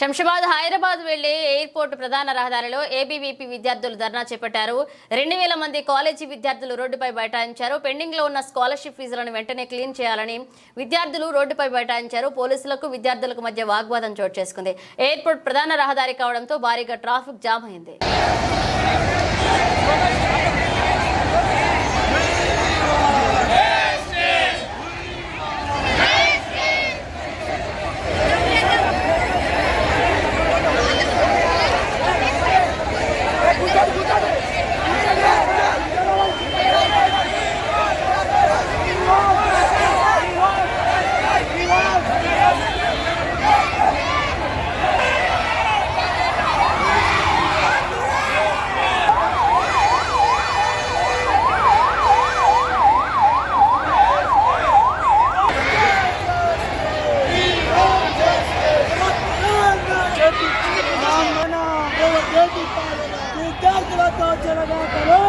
శంషాబాద్ హైదరాబాద్ వెళ్ళే ఎయిర్పోర్ట్ ప్రధాన రహదారిలో ఏబీవీపీ విద్యార్థులు ధర్నా చేపట్టారు. రెండు వేల మంది కాలేజీ విద్యార్థులు రోడ్డుపై బైఠాయించారు. పెండింగ్లో ఉన్న స్కాలర్షిప్ ఫీజులను వెంటనే క్లీన్ చేయాలని విద్యార్థులు రోడ్డుపై బైఠాయించారు. పోలీసులకు విద్యార్థులకు మధ్య వాగ్వాదం చోటు చేసుకుంది. ఎయిర్పోర్ట్ ప్రధాన రహదారి కావడంతో భారీగా ట్రాఫిక్ జామ్ అయింది. విద్యార్థులతో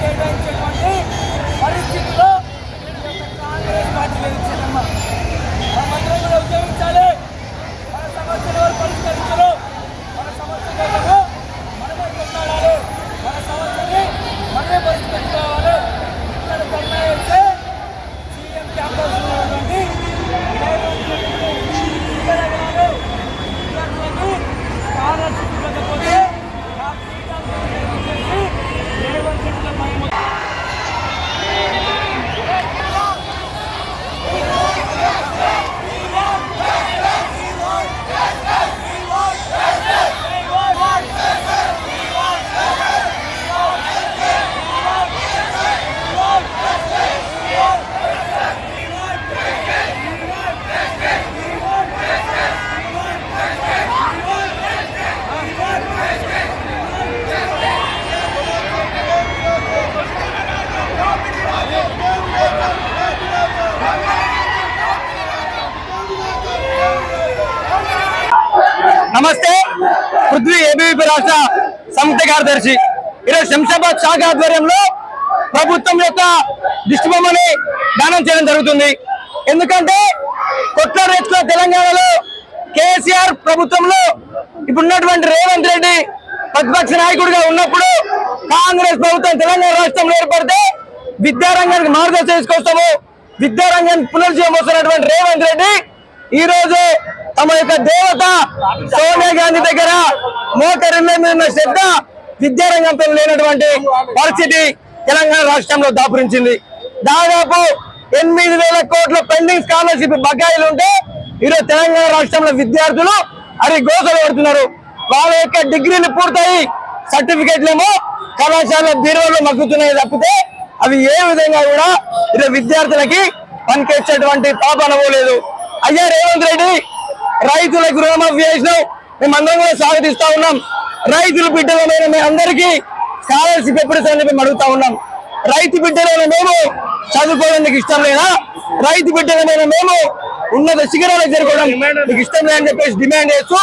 Thank you. నమస్తే. పృథ్వీ ఏబీవీపీ రాష్ట్ర సంస్థ కార్యదర్శి. ఈరోజు శంషాబాద్ శాఖ ఆధ్వర్యంలో ప్రభుత్వం యొక్క దిష్టిబొమ్మని దానం చేయడం జరుగుతుంది. ఎందుకంటే కొట్ల రేట్ల తెలంగాణలో కేసీఆర్ ప్రభుత్వంలో ఇప్పుడున్నటువంటి రేవంత్ రెడ్డి ప్రతిపక్ష నాయకుడిగా ఉన్నప్పుడు కాంగ్రెస్ ప్రభుత్వం తెలంగాణ రాష్ట్రంలో ఏర్పడితే విద్యారంగానికి మార్గదర్శనం తీసుకొస్తాము. విద్యారంగాన్ని పునర్జీవం వస్తున్నటువంటి రేవంత్ రెడ్డి ఈ రోజు తమ యొక్క దేవత సోనియా గాంధీ దగ్గర మోకరిల్ల మీద ఉన్న శ్రద్ధ విద్యారంగంతో లేనటువంటి పరిస్థితి తెలంగాణ రాష్ట్రంలో దాపురించింది. దాదాపు ఎనిమిది వేల కోట్ల పెండింగ్ స్కాలర్షిప్ బకాయిలు ఉంటే ఈరోజు తెలంగాణ రాష్ట్రంలో విద్యార్థులు అరి గోసలు పడుతున్నారు. వాళ్ళ యొక్క డిగ్రీలు పూర్తయి సర్టిఫికెట్లేమో కళాశాల బీరువాలో మగ్గుతున్నాయి తప్పితే అవి ఏ విధంగా కూడా ఈరోజు విద్యార్థులకి పనికొచ్చేటువంటి పాప లేదు. అయ్యా రేవంత్ రెడ్డి రైతుల రుణమాఫీ చేసినాం. మేమందరం కూడా స్వాగతిస్తా ఉన్నాం. రైతుల బిడ్డలమైన మీ అందరికీ స్కాలర్షిప్ ఎప్పుడు సార్ మేము అడుగుతా ఉన్నాం. రైతు బిడ్డలైన మేము చదువుకోవడానికి ఇష్టం లేదా? రైతు బిడ్డలమైన మేము ఉన్నత శిఖరాలకు చేరుకోవడం మీకు ఇష్టం లేదని చెప్పేసి డిమాండ్ చేస్తూ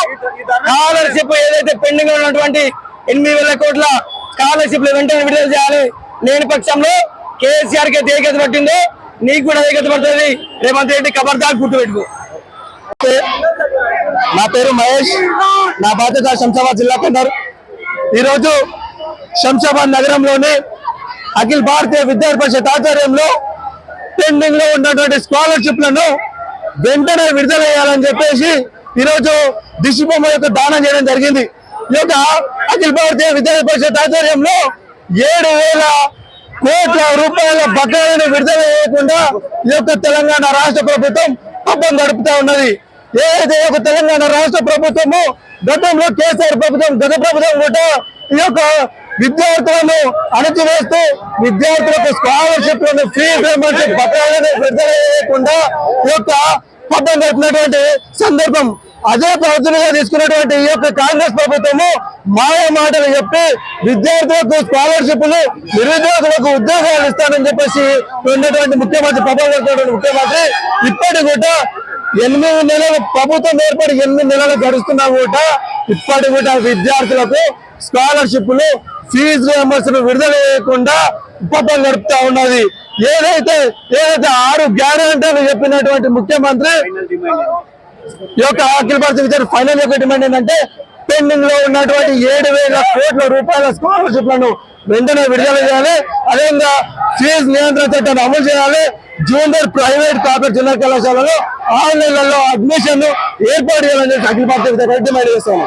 స్కాలర్షిప్ ఏదైతే పెండింగ్ ఉన్నటువంటి ఎనిమిది వేల కోట్ల స్కాలర్షిప్ వెంటనే విడుదల చేయాలి. లేని పక్షంలో కేసీఆర్కి ఏకత పట్టిందో నీకు కూడా అదే గతపడుతుంది రేవంత్ రెడ్డి ఖబర్దార్ గుర్తుపెట్టుకో. నా పేరు మహేష్. నా బాధ్యత శంషాబాద్ జిల్లా కన్నారు. ఈరోజు శంషాబాద్ నగరంలోని అఖిల భారతీయ విద్యార్థి పరిషత్ ఆధ్వర్యంలో పెండింగ్లో ఉన్నటువంటి స్కాలర్షిప్లను వెంటనే విడుదల చేయాలని చెప్పేసి ఈరోజు దిశబొమ్మ యొక్క దానం చేయడం జరిగింది. ఈ యొక్క అఖిల భారతీయ విద్యార్థి పరిషత్ ఆధ్వర్యంలో ఏడు వేల కోట్ల రూపాయల బకాయిలను విడుదల చేయకుండా ఈ యొక్క తెలంగాణ రాష్ట్ర ప్రభుత్వం పబ్బం గడుపుతా ఉన్నది. ఏదైతే ఈ యొక్క తెలంగాణ రాష్ట్ర ప్రభుత్వము గతంలో కేసీఆర్ ప్రభుత్వం గత ప్రభుత్వం కూడా ఈ యొక్క విద్యార్థులను అణచివేస్తూ విద్యార్థులకు స్కాలర్షిప్ ఫీజు బకాయిలను విడుదల చేయకుండా ఈ యొక్క పట్టం కట్టినటువంటి సందర్భం. అదే ప్రవర్తనగా తీసుకున్నటువంటి ఈ యొక్క కాంగ్రెస్ ప్రభుత్వము మాయ మాటలు చెప్పి విద్యార్థులకు స్కాలర్షిప్లు నిరుద్యోగులకు ఉద్యోగాలు ఇస్తానని చెప్పేసి ఉన్నటువంటి ముఖ్యమంత్రి ప్రభావం ముఖ్యమంత్రి ఇప్పటి కూడా ఎనిమిది నెలలు ప్రభుత్వం ఏర్పడి ఎనిమిది నెలలు గడుస్తున్నా కూడా ఇప్పటి కూడా విద్యార్థులకు స్కాలర్షిప్లు ఫీజు రియంబర్స్మెంట్ విడుదల చేయకుండా ఉపపం గడుపుతా ఉన్నది. ఏదైతే ఏదైతే ఆరు గ్యారంటీలు చెప్పినటువంటి ముఖ్యమంత్రి ఈ యొక్క అఖిల భారత విద్యార్థి ఫైనల్ యొక్క డిమాండ్ ఏంటంటే పెండింగ్లో ఉన్నటువంటి ఏడు వేల కోట్ల రూపాయల స్కాలర్షిప్లను వెంటనే విడుదల చేయాలి. అదేవిధంగా ఫీజు నియంత్రణ చట్టాన్ని అమలు చేయాలి. జూనియర్ ప్రైవేట్ కార్పొరేట్ జూనియర్ కళాశాలలో ఆన్లైన్లలో అడ్మిషన్ ఏర్పాటు చేయాలని చెప్పి అఖిల భారత విద్యార్థి డిమాండ్ చేస్తాను